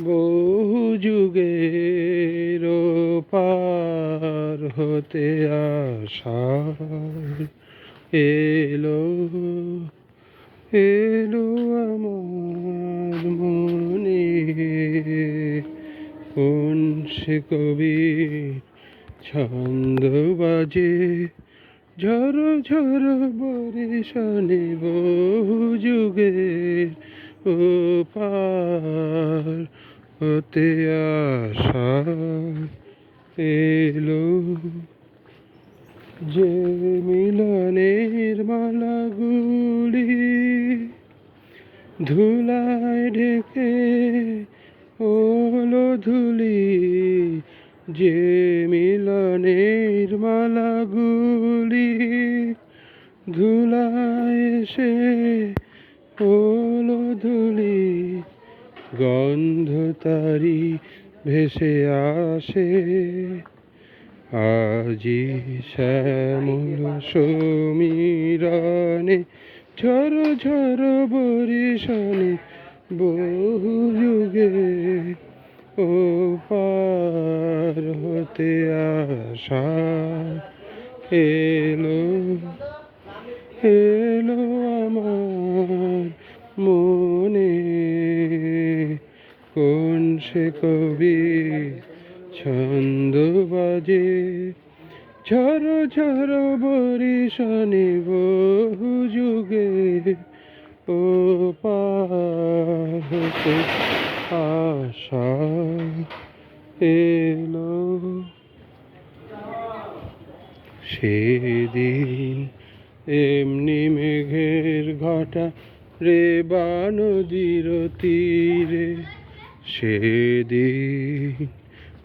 বহু যুগের পার হতে আসার এলো এলো আমার মনে। কোন সে কবি ছন্দ বাজে? ঝড় ঝড় বরিশানে বহু যুগের পার হতে আসা এলো। যে মিলনের মালাগুলি ধুলায় ঢেকে ওলো ধুলি, যে মিলনের মালাগুলি ধুলায় এসে গন্ধ তারি ভেসে আসে। আজি শ্যামল সমীরণে ঝর ঝর বরিশনে বহু যুগে ও পার হতে আসা এলো এলো। সে কবি, ছন্দ বাজে। ঝর ঝর বরিশনে বহু যুগে ও পার আশা এলো। সেদিন এমনি মেঘের ঘটা রে বানদীর তীরে সেদিন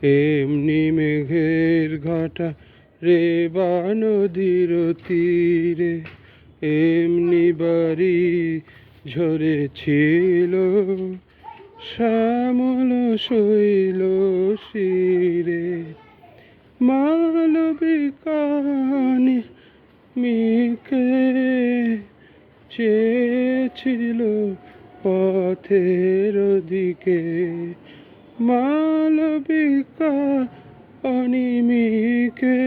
এমনি মেঘের ঘটা রে বানদীর তীরে, এমনি বাড়ি ঝরেছিল, শ্যামল শৈল শিরে। মালবিকানি মিকে চেয়েছিল পথের দিকে মালবিকা অনিমিকে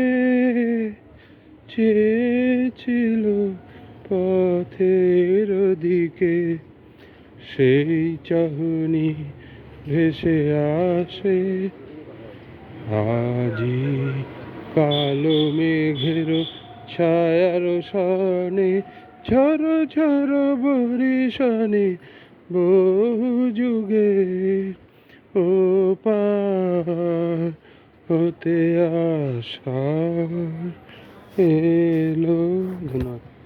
চেয়েছিল পথের দিকে। সেই চাহনি ভেসে আসে। আজি কালো মেঘের ছায়ার সনে ঝর ঝর বরিশনে বহু যুগে ও পার হতে আসা এলো। ধন্যবাদ।